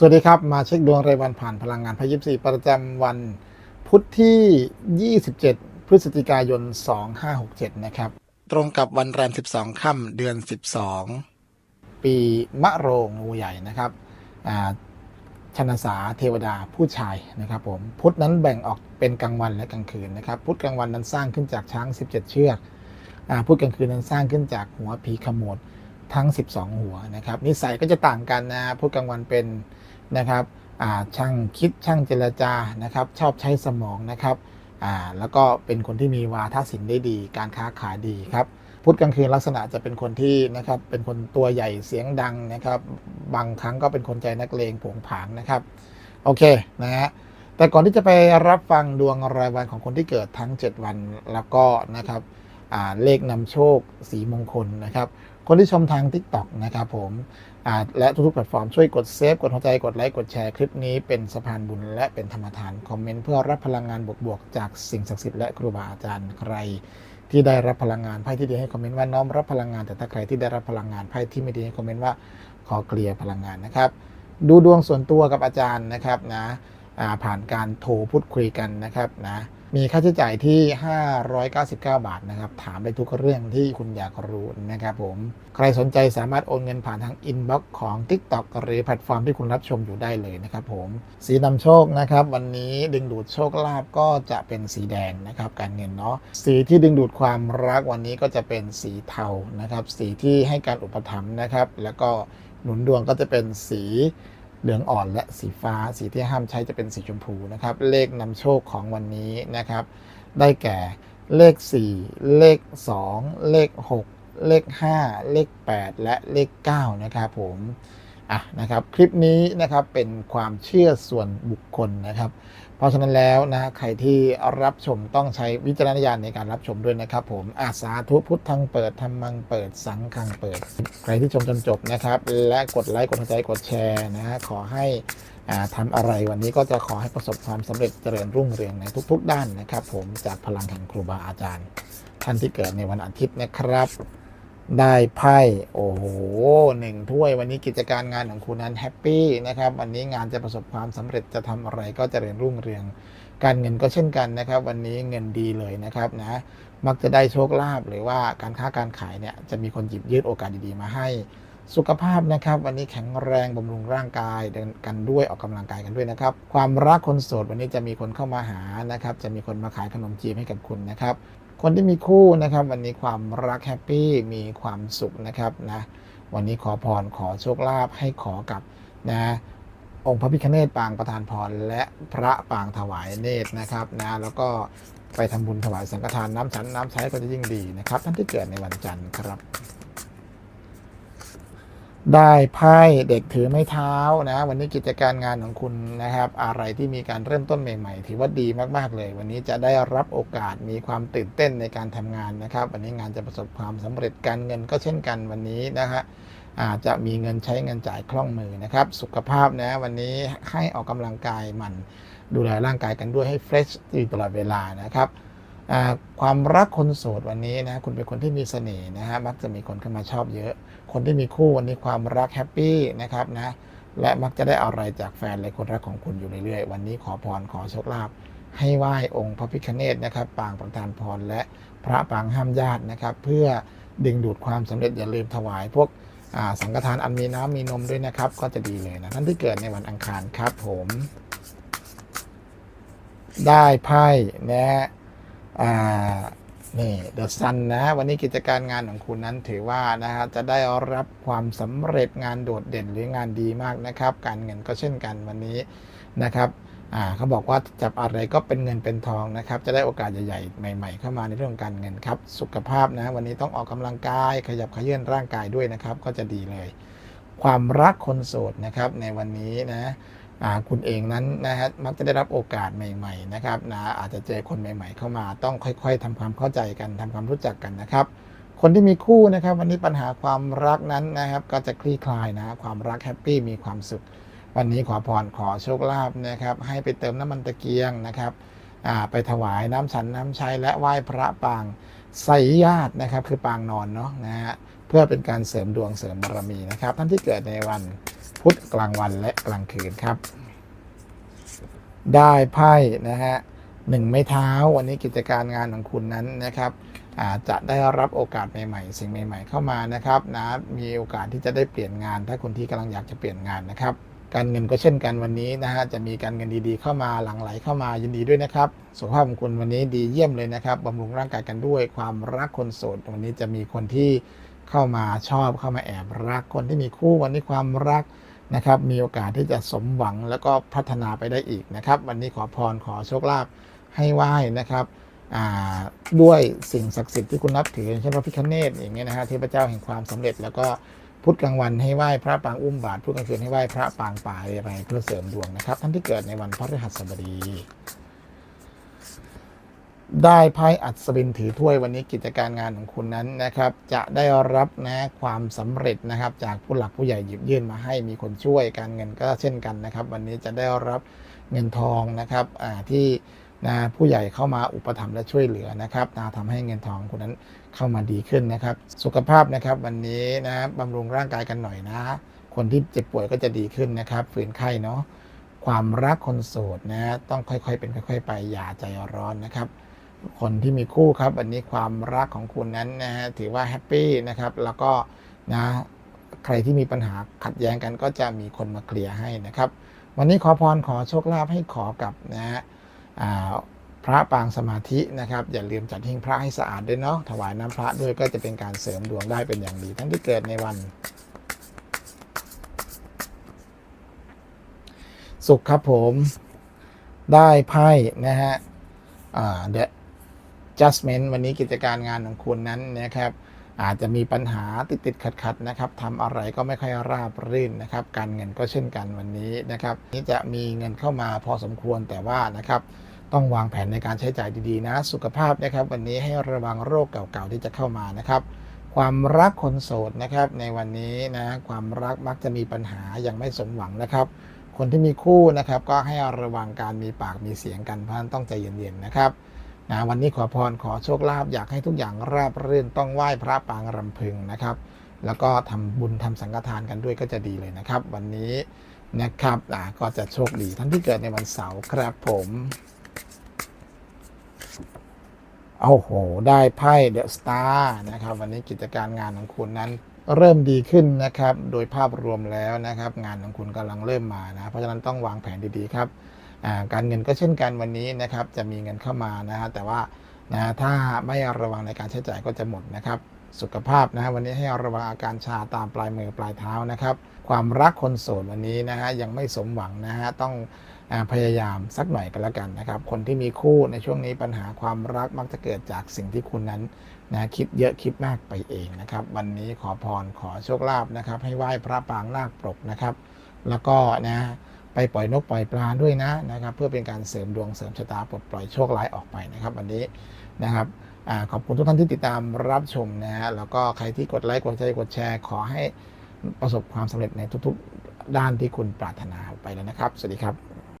สวัสดีครับ มาเช็คดวงรายวันผ่านพลังงานพยิบสี่ประจำวันพุธที่ 27 พฤศจิกายน 2567 นะครับ ตรงกับวันแรม 12 ค่ำเดือน 12 ปีมะโรงงูใหญ่นะครับอ่าชนสาเทวดาผู้ชายนะครับผม พุธนั้นแบ่งออกเป็นกลางวันและกลางคืนนะครับ พุธกลางวันนั้นสร้างขึ้นจากช้าง 17 เชือกอาพุธกลางคืนนั้นสร้างขึ้นจากหัวผีขโมด ทั้ง 12 หัวนะครับนิสัยก็จะต่างกันนะพุธกลางวันเป็นนะครับช่างคิดช่างเจรจานะครับ ชอบใช้สมองนะครับแล้วก็เป็นคนที่มีวาทศิลป์ได้ดี การค้าขายดีครับพุธกลางคืนลักษณะจะเป็นคนที่นะครับเป็นคนตัวใหญ่เสียงดังนะครับ บางครั้งก็เป็นคนใจนักเลงผงผางนะครับโอเคนะฮะแต่ก่อนที่จะไปรับฟังดวงรายวันของคนที่เกิดทั้ง 7 วันแล้วก็นะครับเลขนำโชคสีมงคลนะครับ คนที่ชมทาง TikTok นะครับผมและทุกๆแพลตฟอร์มช่วยกดเซฟกดหัวใจกดไลค์กดแชร์คลิปนี้เป็นสะพานบุญและเป็นธรรมทาน คอมเมนต์เพื่อรับพลังงานบวกๆจากสิ่งศักดิ์สิทธิ์และครูบาอาจารย์ใครที่ได้รับพลังงานไพ่ที่ดีให้คอมเมนต์ว่าน้อมรับพลังงานแต่ถ้าใครที่ได้รับพลังงานไพ่ที่ไม่ดีให้คอมเมนต์ว่าขอเกลียร์พลังงานนะครับ ดูดวงส่วนตัวกับอาจารย์นะครับนะผ่านการโทรพูดคุยกันนะครับนะ มีค่าใช้จ่ายที่ 599 บาทนะครับ ถามได้ทุกเรื่องที่คุณอยากรู้นะครับผม ใครสนใจสามารถโอนเงินผ่านทางอินบ็อกซ์ของ TikTok หรือแพลตฟอร์มที่คุณรับชมอยู่ได้เลยนะครับผม สีนำโชคนะครับ วันนี้ดึงดูดโชคลาภก็จะเป็นสีแดงนะครับการเงินเนาะ สีที่ดึงดูดความรักวันนี้ก็จะเป็นสีเทานะครับ สีที่ให้การอุปถัมภ์นะครับ แล้วก็หนุนดวงก็จะเป็นสี เหลืองอ่อนและสีฟ้า สีที่ห้ามใช้จะเป็นสีชมพูนะครับ เลขนำโชคของวันนี้นะครับ ได้แก่เลข 4 เลข 2 เลข 6 เลข 5 เลข 8 และเลข 9 นะครับผมอะนะครับ คลิปนี้นะครับเป็นความเชื่อส่วนบุคคลนะครับ เพราะฉะนั้นแล้วนะใครที่รับชมต้องใช้วิจารณญาณในการรับชมด้วยนะครับ ผมอาสาธุพุทธังเปิดธรรมังเปิดสังฆังเปิด ใครที่ชมจนจบนะครับ และกดไลค์กดใจกดแชร์นะฮะขอให้อ่าทำอะไรวันนี้ก็จะขอให้ประสบความสำเร็จเจริญรุ่งเรืองในทุก ๆ ด้านนะครับ ผมจากพลังแห่งครูบาอาจารย์ ท่านที่เกิดในวันอาทิตย์นะครับ ได้ไพ่โอ้โหหนึ่งถ้วยวันนี้กิจการงานของคุณนั้นแฮปปี้นะครับวันนี้งานจะประสบความสำเร็จจะทำอะไรก็จเจริญรุ่งเรือง การเงินก็เช่นกันนะครับ วันนี้เงินดีเลยนะครับนะมักจะได้โชคลาภหรือว่าการค้าการขายเนี่ยจะมีคนหยิบยื่นโอกาสดีๆมาให้ สุขภาพนะครับ วันนี้แข็งแรงบำรุงร่างกายเดินกันด้วยออกกำลังกายกันด้วยนะครับ ความรักคนโสดวันนี้จะมีคนเข้ามาหานะครับ จะมีคนมาขายขนมจีบให้กับคุณนะครับ คนที่มีคู่นะครับ วันนี้ความรักแฮปปี้มีความสุขนะครับนะวันนี้ขอพรขอโชคลาภให้ขอกับนะองค์พระพิฆเนศปางประธานพรและพระปางถวายเนตรนะครับนะแล้วก็ไปทำบุญถวายสังฆทานน้ำฉันน้ำใช้ก็จะยิ่งดีนะครับ ท่านที่เกิดในวันจันทร์ครับ ได้ไพ่เด็กถือไม้เท้านะ วันนี้กิจการงานของคุณนะครับ อะไรที่มีการเริ่มต้นใหม่ ๆ ถือว่าดีมากๆเลย วันนี้จะได้รับโอกาสมีความตื่นเต้นในการทำงานนะครับ วันนี้งานจะประสบความสำเร็จการเงินก็เช่นกันวันนี้นะฮะอาจจะมีเงินใช้เงินจ่ายคล่องมือนะครับ สุขภาพนะวันนี้ให้ออกกำลังกายหมันดูแลร่างกายกันด้วยให้เฟรชอยู่ตลอดเวลานะครับความรักคนโสดวันนี้นะคุณเป็นคนที่มีเสน่ห์นะฮะมักจะมีคนเข้ามาชอบเยอะ คนที่มีคู่วันนี้ความรักแฮปปี้นะครับนะและมักจะได้อะไรจากแฟนและคนรักของคุณอยู่เรื่อยๆ วันนี้ขอพรขอโชคลาภให้ไหว้องค์พระพิฆเนศนะครับ ปางประทานพรและพระปางห้ามญาตินะครับ เพื่อดึงดูดความสำเร็จอย่าลืมถวายพวกสังฆทานอันมีน้ำมีนมด้วยนะครับ ก็จะดีเลยนะท่านที่เกิดในวันอังคารครับผม ได้ไพ่นะฮะอ่า นี่เดอะซันนะวันนี้กิจการงานของคุณนั้นถือว่านะฮะจะได้รับความสำเร็จงานโดดเด่นหรืองานดีมากนะครับ การเงินก็เช่นกันวันนี้นะครับอ่าเขาบอกว่าจับอะไรก็เป็นเงินเป็นทองนะครับ จะได้โอกาสใหญ่ๆ ใหม่ ๆ เข้ามาในเรื่องการเงินครับ สุขภาพนะ วันนี้ต้องออกกำลังกาย ขยับขยื่นร่างกายด้วยนะครับ ก็จะดีเลย ความรักคนโสดนะครับในวันนี้นะ คุณเองนั้นนะฮะมักจะได้รับโอกาสใหม่ ๆ นะครับนะอาจจะเจอคนใหม่ ๆ เข้ามาต้องค่อย ๆทำความเข้าใจกันทำความรู้จักกันนะครับ คนที่มีคู่นะครับ วันนี้ปัญหาความรักนั้นนะครับ ก็จะคลี่คลายนะความรักแฮปปี้มีความสุข วันนี้ขอพรขอโชคลาภนะครับ ให้ไปเติมน้ำมันตะเกียงนะครับไปถวายน้ำฉันน้ำชัยและไหว้พระปางไสยญาตินะครับ คือปางนอนเนาะนะฮะเพื่อเป็นการเสริมดวงเสริมบารมีนะครับ ท่านที่เกิดในวัน พุธกลางวันและกลางคืนครับ ได้ไพ่นะฮะหนึ่งไม้เท้าวันนี้กิจการงานของคุณนั้นนะครับอาจจะได้รับโอกาสใหม่ๆ สิ่งใหม่ ๆ เข้ามานะครับนะมีโอกาสที่จะได้เปลี่ยนงาน ถ้าคนที่กำลังอยากจะเปลี่ยนงานนะครับ การเงินก็เช่นกันวันนี้นะฮะจะมีการเงินดีๆ เข้ามาหลั่งไหลเข้ามายินดีด้วยนะครับสุขภาพของคุณวันนี้ดีเยี่ยมเลยนะครับบำรุงร่างกายกันด้วยความรักคนโสดวันนี้จะมีคนที่เข้ามาชอบเข้ามาแอบรักคนที่มีคู่วันนี้ความรัก นะครับมีโอกาสที่จะสมหวังแล้วก็พัฒนาไปได้อีกนะครับ วันนี้ขอพรขอโชคลาภให้ไหว้นะครับด้วยสิ่งศักดิ์สิทธิ์ที่คุณนับถือเช่นพระพิฆเนศอย่างเงี้ยนะฮะเทพเจ้าแห่งความสำเร็จ แล้วก็พุธกลางวันให้ไหว้พระปางอุ้มบาทพุธกลางคืนให้ไหว้พระปางป่าอะไรเพื่อเสริมดวงนะครับ ท่านที่เกิดในวันพฤหัสบดี ได้ไพ่อัศวินถือถ้วยวันนี้กิจการงานของคุณนั้นนะครับ จะได้รับนะความสำเร็จนะครับ จากผู้หลักผู้ใหญ่หยิบยื่นมาให้มีคนช่วยการเงินก็เช่นกันนะครับ วันนี้จะได้รับเงินทองนะครับอ่าที่นะผู้ใหญ่เข้ามาอุปถัมภ์และช่วยเหลือนะครับนะทำให้เงินทองคุณนั้นเข้ามาดีขึ้นนะครับ สุขภาพนะครับวันนี้นะบำรุงร่างกายกันหน่อยนะ คนที่เจ็บป่วยก็จะดีขึ้นนะครับ ฝืนไข้เนาะความรักคนโสดนะต้องค่อยๆเป็นค่อย ๆ ไปอย่าใจร้อนนะครับ คนที่มีคู่ครับวันนี้ความรักของคุณนั้นนะฮะถือว่าแฮปปี้นะครับแล้วก็นะใครที่มีปัญหาขัดแย้งกันก็จะมีคนมาเคลียร์ให้นะครับ วันนี้ขอพรขอโชคลาภให้ขอกับนะฮะพระปางสมาธินะครับ อย่าลืมจัดหิ้งพระให้สะอาดด้วยเนาะถวายน้ำพระด้วยก็จะเป็นการเสริมดวงได้เป็นอย่างดีทั้งที่เกิดในวันสุขครับผม ได้ไพ่นะฮะ อ่าเด adjustment วันนี้กิจการงานของคุณนั้นนะครับอาจจะมีปัญหาติดติดขัดขัดนะครับทำอะไรก็ไม่ค่อยราบรื่นนะครับ การเงินก็เช่นกันวันนี้นะครับนี่จะมีเงินเข้ามาพอสมควรแต่ว่านะครับ ต้องวางแผนในการใช้จ่ายดีๆนะ สุขภาพนะครับ วันนี้ให้ระวังโรคเก่าๆที่จะเข้ามานะครับ ความรักคนโสดนะครับ ในวันนี้นะความรักมักจะมีปัญหายังไม่สมหวังนะครับ คนที่มีคู่นะครับ ก็ให้ระวังการมีปากมีเสียงกันเพราะฉะนั้นต้องใจเย็นๆนะครับ นะวันนี้ขอพรขอโชคลาภอยากให้ทุกอย่างราบรื่นต้องไหว้พระปางรำพึงนะครับ แล้วก็ทำบุญทำสังฆทานกันด้วยก็จะดีเลยนะครับ วันนี้นะครับก็จะโชคดีท่านที่เกิดในวันเสาร์ครับผมโอ้โห ได้ไพ่เดอะสตาร์นะครับ วันนี้กิจการงานของคุณนั้นเริ่มดีขึ้นนะครับ โดยภาพรวมแล้วนะครับ งานของคุณกำลังเริ่มมานะ เพราะฉะนั้นต้องวางแผนดีๆครับ การเงินก็เช่นกันวันนี้นะครับจะมีเงินเข้ามานะฮะแต่ว่านะถ้าไม่ระวังในการใช้จ่ายก็จะหมดนะครับสุขภาพนะฮะวันนี้ให้ระวังอาการชาตามปลายมือปลายเท้านะครับ ความรักคนโสดวันนี้นะฮะยังไม่สมหวังนะฮะต้องพยายามสักหน่อยกันแล้วกันนะครับ คนที่มีคู่ในช่วงนี้ปัญหาความรักมักจะเกิดจากสิ่งที่คุณนั้นนะคิดเยอะคิดมากไปเองนะครับ วันนี้ขอพรขอโชคลาภนะครับ ให้ไหว้พระปางนาคปรกนะครับ แล้วก็นะ ไปปล่อยนกปล่อยปลาด้วยนะนะครับ เพื่อเป็นการเสริมดวงเสริมชะตาปลดปล่อยโชคร้ายออกไปนะครับ วันนี้นะครับอขอบคุณทุกท่านที่ติดตามรับชมนะฮะแล้วก็ใครที่กดไลค์กดใจกดแชร์ขอให้ประสบความสำเร็จในทุกๆด้านที่คุณปรารถนาไปแล้วนะครับ สวัสดีครับ